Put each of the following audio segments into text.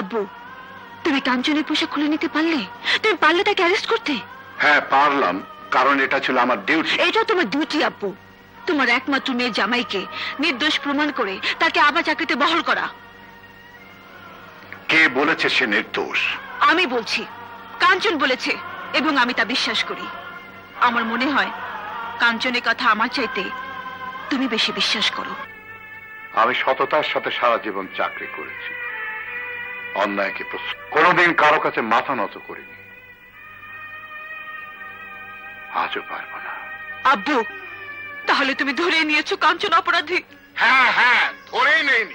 আব্বু তুমি কাঞ্চনের পোশাক খুলে নিতে পারলে? তুমি পারলে তাকে অ্যারেস্ট করতে? হ্যাঁ পারলাম কারণ এটা ছিল আমার ডিউটি এটা তোমার ডিউটি আব্বু। তোমার একমাত্র মেয়ে জামাইকে নির্দোষ প্রমাণ করে তাকে আবার চাকরিতে বহাল করা। কে বলেছে সে নির্দোষ? আমি বলছি কাঞ্চন বলেছে এবং আমি তা বিশ্বাস করি। আমার মনে হয় কাঞ্চনের কথা আমার চাইতে তুমি বেশি বিশ্বাস করো। আমি সততার সাথে সারা জীবন চাকরি করেছি। অন্যায়কে প্রশ্ন- কোনোদিন কারও কাছে মাথা নত করিনি। আজও পারব না। আব্বু তাহলে তুমি ধরে নিয়েছো কাঞ্চন অপরাধী। হ্যাঁ হ্যাঁ ধরেই নেইনি।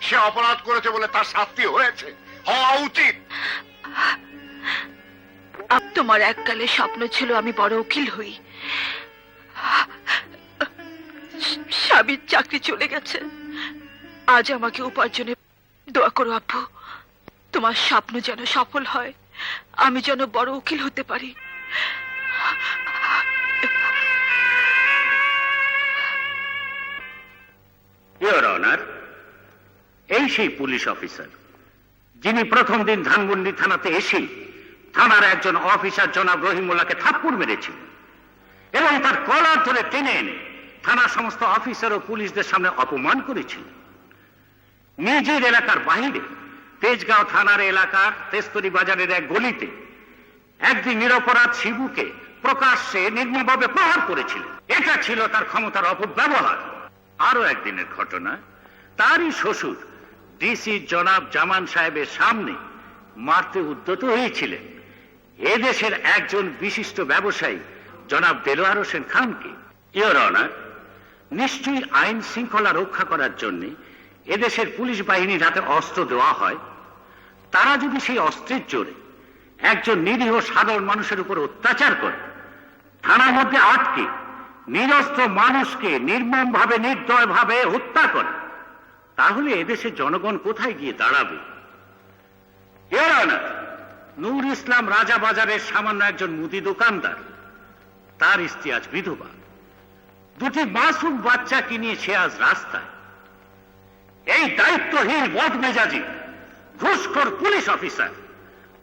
সে অপরাধ করেছে বলে তার শাস্তি হয়েছে। হওয়া উচিত। আব তোমার এককালে স্বপ্ন ছিল আমি বড় উকিল হই। স্বামীর চাকরি চলে গেছে। আজ আমাকে উপার্জনে দোয়া করো আব্বু। তোমার স্বপ্ন যেন সফল হয়, আমি যেন বড় উকিল হতে পারি। এই সেই পুলিশ অফিসার, যিনি প্রথম দিন ধানমন্ডি থানাতে এসে থানার একজন অফিসার জনাব রহিমুল্লাহকে থাপ্পড় মেরেছিল এবং তার কলার ধরে টেনে এনে থানার সমস্ত অফিসার ও পুলিশদের সামনে অপমান করেছিল। নিজের এলাকার বাহিরে তেজগাঁও থানার এলাকার তেস্তরি বাজারের এক গলিতে একদিন নিরপরাধ শিবুকে প্রকাশ্যে নির্মমভাবে প্রহার করেছিল। এটা ছিল তার ক্ষমতার অপব্যবহার। আরও একদিনের ঘটনা, তারই শ্বশুর ডিসি জনাব জামান সাহেবের সামনে মারতে উদ্যত হয়েছিলেন। এদেশের একজন বিশিষ্ট ব্যবসায়ী জনাব দেলোয়ার হোসেন খানকে। ইয়র নিশ্চয়ই আইন শৃঙ্খলা রক্ষা করার জন্য এদেশের পুলিশ বাহিনীর হাতে অস্ত্র দেওয়া হয় তারা যদি সেই অস্ত্রের জোরে একজন নিরীহ সাধারণ মানুষের উপর অত্যাচার করে, থানার মধ্যে আটকে নিরস্ত্র মানুষকে নির্মম ভাবে নির্দয় ভাবে হত্যা করে, তাহলে এদেশের জনগণ কোথায় গিয়ে দাঁড়াবে? নূর ইসলাম রাজা বাজারের সামান্য একজন মুদি দোকানদার। তার স্ত্রী আজ বিধবা। দুটি মাসুম বাচ্চাকে নিয়ে সে আজ রাস্তায়। এই দায়িত্বহীন বদ মেজাজি ঘুষখোর পুলিশ অফিসার।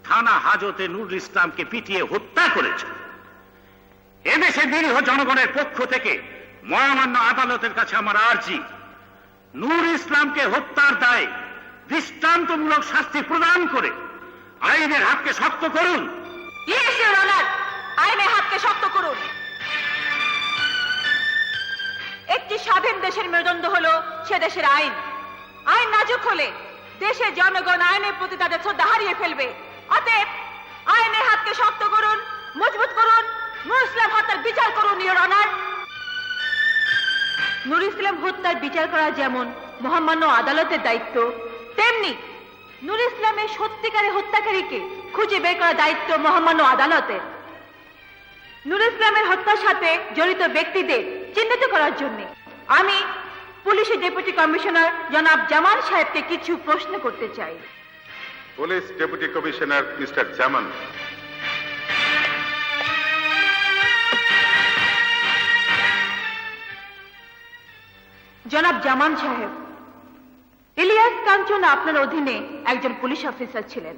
থানা হাজতে নুর ইসলামকে পিটিয়ে হত্যা করেছে। এদেশে নিরীহ জনগণের পক্ষ থেকে মহামান্য আদালতের কাছে আমার আর্জি। নূর ইসলামকে হত্যার দায়ে দৃষ্টান্তমূলক শাস্তি প্রদান করে আইনের হাতকে শক্ত করুন। আইনের হাতকে শক্ত করুন। একটি স্বাধীন দেশের মেরুদণ্ড হলো সে দেশের আইন। আইন নাজুক হলে দেশের জনগণ আইনের প্রতি তাদের শ্রদ্ধা হারিয়ে ফেলবে। অতএব আইনের হাতকে শক্ত করুন, মজবুত করুন নুর ইসলাম হত্যার বিচার করুন ইওর অনার নুর ইসলাম হত্যার বিচার করা যেমন মহামান্য আদালতের দায়িত্ব, তেমনি নুর ইসলামের সত্যিকারের হত্যাকারীকে খুঁজে বের করার দায়িত্ব মহামান্য আদালতের। নুর ইসলামের হত্যার সাথে জড়িত ব্যক্তিদের চিহ্নিত করার জন্য আমি পুলিশের ডেপুটি কমিশনার জনাব জামান সাহেবকে কিছু প্রশ্ন করতে চাই। Police deputy commissioner mister Zaman. জনাব জামান সাহেব ইলিয়াস কাঞ্চন আপনার অধীনে একজন পুলিশ অফিসার ছিলেন।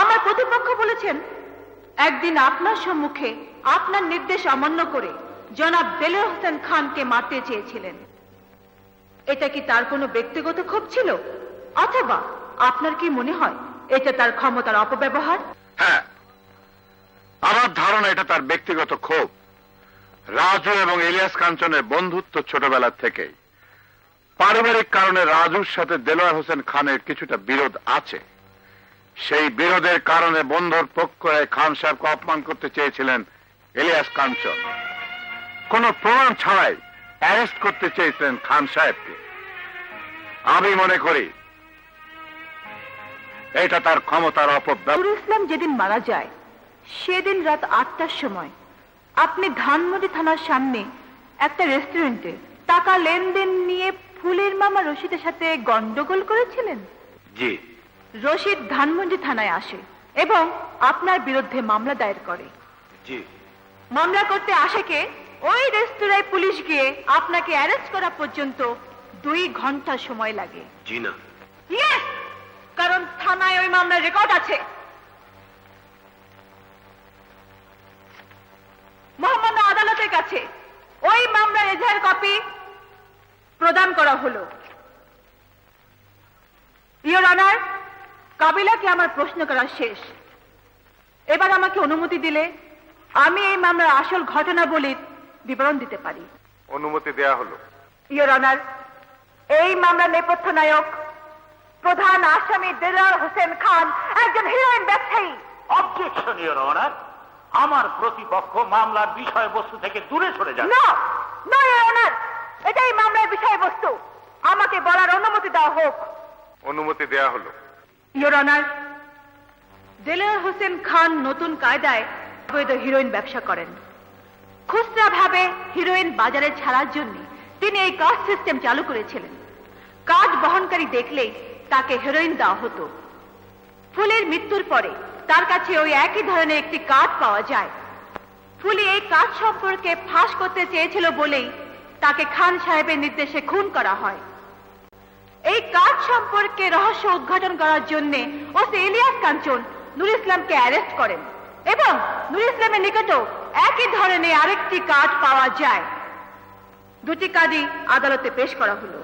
আমার প্রতিপক্ষ বলেছেন একদিন আপনার সম্মুখে আপনার নির্দেশ অমান্য করে জনাব দেলোয়ার হোসেন খানকে মারতে চেয়েছিলেন। এটা কি তার কোনো ব্যক্তিগত ক্ষোভ ছিল? অথবা আপনার কি মনে হয় এটা তার ক্ষমতার অপব্যবহার? হ্যাঁ। আমার ধারণা এটা তার ব্যক্তিগত ক্ষোভ। রাজু এবং ইলিয়াস কাঞ্চনের বন্ধুত্ব ছোটবেলার থেকেই। পারিবারিক কারণে রাজুর সাথে দেলোয়ার হোসেন খানের কিছুটা বিরোধ আছে। সেই বিরোধের কারণে বন্ধুর পক্ষ খান সাহেবকে অপমান করতে চেয়েছিলেন ইলিয়াস কাঞ্চন। কোন প্রমাণ ছাড়াই অ্যারেস্ট করতে চেয়েছিলেন খান সাহেবকে। আমি মনে করি এটা তার ক্ষমতার অপব্যবহার। ইসলাম যেদিন মারা যায় সেদিন রাত আটটার সময় আপনি ধানমন্ডি থানার সামনে একটা রেস্টুরেন্টে টাকা লেনদেন নিয়ে ফুলের মামা রশিদের সাথে গন্ডগোল করেছিলেন? জি। রশিদ ধানমন্ডি থানায় আসে এবং আপনার বিরুদ্ধে মামলা দায়ের করে। জি। মামলা করতে আসাকে ওই রেস্তোরাঁয় পুলিশ গিয়ে আপনাকে অ্যারেস্ট করা পর্যন্ত দুই ঘণ্টা সময় লাগে। জি না। Yes! কারণ থানায় ওই মামলার রেকর্ড আছে। মহামান্য আদালতের কাছে ওই মামলার এজাহার কপি প্রদান করা হলো। ইয়োর অনার কাবিলাকে আমার প্রশ্ন করা শেষ। এবার আমাকে অনুমতি দিলে আমি এই মামলার আসল ঘটনাবলীর বিবরণ দিতে পারি। অনুমতি দেয়া হলো। ইয়োর অনার এই মামলার নেপথ্য নায়ক প্রধান আসামি দেলার হোসেন খান একজন হিরোইন ব্যবসায়ী অবজেকশন ইওর অনার আমার প্রতিপক্ষ মামলার বিষয়বস্তু থেকে দূরে সরে যান না না ইয়োর অনার এটাই মামলার বিষয়বস্তু। আমাকে বলার অনুমতি দেওয়া হোক। অনুমতি দেয়া হলো। ইয়োর অনার দেলার হোসেন খান নতুন কায়দায় অবৈধ হিরোইন ব্যবসা করেন। খুচরা ভাবে হিরোইন বাজারে ছাড়ার জন্য তিনি এই কার্ড সিস্টেম চালু করেছিলেন। কার্ড বহনকারী দেখলেই তাকে হেরোইন দেওয়া হতো। ফুলের মৃত্যুর পরে তার কাছে ওই একই ধরনের একটি কার্ড পাওয়া যায়। ফুলি এই কাজ সম্পর্কে ফাঁস করতে চেয়েছিল বলেই তাকে খান সাহেবের নির্দেশে খুন করা হয়। এই কাজ সম্পর্কে রহস্য উদ্ঘাটন করার জন্য ওসি ইলিয়াস কাঞ্চন নুর ইসলামকে অ্যারেস্ট করেন এবং নুর ইসলামের নিকটও একই ধরনের আরেকটি কার্ড পাওয়া যায়। দুটি কাজই আদালতে পেশ করা হলো।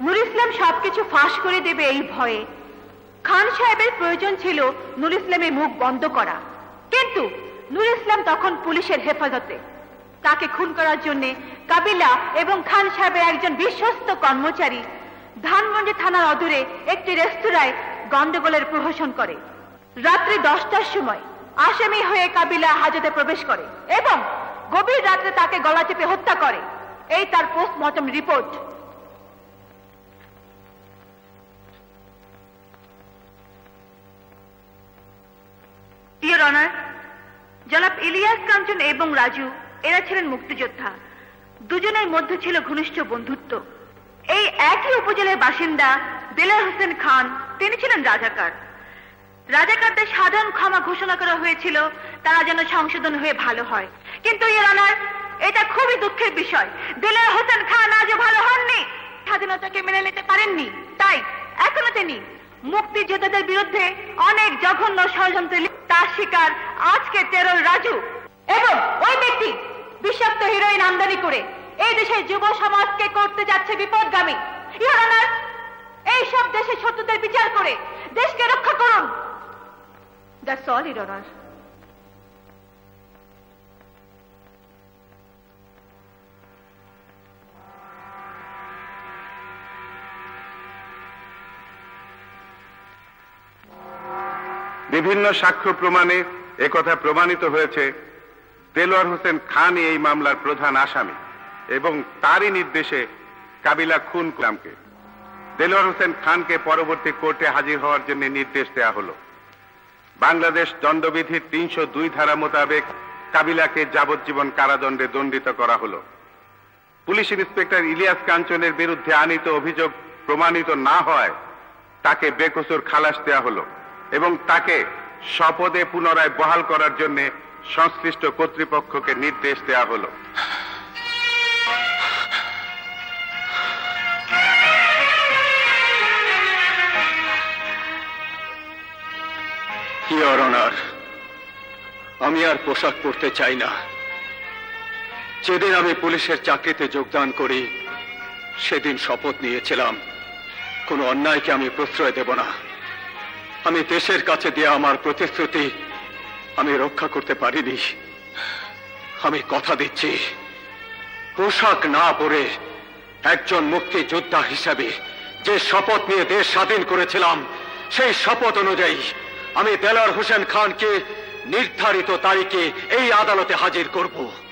নুর ইসলাম সবকিছু ফাঁস করে দেবে এই ভয়ে। খান সাহেবের প্রয়োজন ছিল নুর ইসলামের মুখ বন্ধ করা। কিন্তু নুর ইসলাম তখন পুলিশের হেফাজতে। তাকে খুন করার জন্য কাবিলা এবং খান সাহেবের একজন বিশ্বস্ত কর্মচারী ধানমন্ডি থানার অদূরে একটি রেস্তোরাঁয় গন্ডগোলের প্রহসন করে। রাত্রি দশটার সময় আসামি হয়ে কাবিলা হাজতে প্রবেশ করে এবং গভীর রাত্রে তাকে গলা চেপে হত্যা করে। এই তার পোস্টমর্টম রিপোর্ট। অনার জনাব ইলিয়াস কাঞ্চন এবং রাজু, এরা ছিলেন মুক্তিযোদ্ধা। দুজনের মধ্যে ছিল ঘনিষ্ঠ বন্ধুত্ব। এই একই উপজেলার বাসিন্দা দেলার হোসেন খান তিনি ছিলেন রাজাকার। রাজাকারদের সাধারণ ক্ষমা ঘোষণা করা হয়েছিল, তারা যেন সংশোধন হয়ে ভালো হয়। কিন্তু ইয়োর অনার এটা খুবই দুঃখের বিষয়। দিলার হোসেন খান আজও ভালো হননি, স্বাধীনতাকে মেনে নিতে পারেননি। তাই এখনও তিনি মুক্তিযোদ্ধাদের বিরুদ্ধে অনেক জঘন্য ষড়যন্ত্রে। তার শিকার আজকে টেরর রাজু। এবং ওই ব্যক্তি বিষাক্ত হিরোইন আমদানি করে এই দেশের যুব সমাজকে করতে যাচ্ছে বিপদগামী। ইহার এই সব দেশের শত্রুদের বিচার করে দেশকে রক্ষা করুন। বিভিন্ন সাক্ষ্য প্রমাণে একথা প্রমাণিত হয়েছে দেলোয়ার হোসেন খানই এই মামলার প্রধান আসামি এবং তারই নির্দেশে কাবিলা খুন করলামকে দেলোয়ার হোসেন খানকে পরবর্তী কোর্টে হাজির হওয়ার জন্য নির্দেশ দেয়া হলো। বাংলাদেশ দণ্ডবিধির তিনশো দুই ধারা মোতাবেক কাবিলাকে যাবজ্জীবন কারাদণ্ডে দণ্ডিত করা হলো। পুলিশ ইন্সপেক্টর ইলিয়াস কাঞ্চনের বিরুদ্ধে আনিত অভিযোগ প্রমাণিত না হয় তাকে বেকসুর খালাস দেয়া হলো এবং তাকে শপথে পুনরায় বহাল করার জন্য সংশ্লিষ্ট কর্তৃপক্ষকে নির্দেশ দেয়া হলো। ইয়র অনার আমি আর পোশাক পরতে চাই না। যেদিন আমি পুলিশের চাকরিতে যোগদান করি, সেদিন শপথ নিয়েছিলাম। কোনো অন্যায়কে আমি প্রশ্রয় দেব না। আমি দেশের কাছে দেয়া আমার প্রতিশ্রুতি আমি রক্ষা করতে পারিনি। আমি কথা দিচ্ছি, পোশাক না পরে একজন মুক্তিযোদ্ধা হিসাবে যে শপথ নিয়ে দেশ স্বাধীন করেছিলাম, সেই শপথ অনুযায়ী আমি দেলার হোসেন খানকে নির্ধারিত তারিখে এই আদালতে হাজির করব।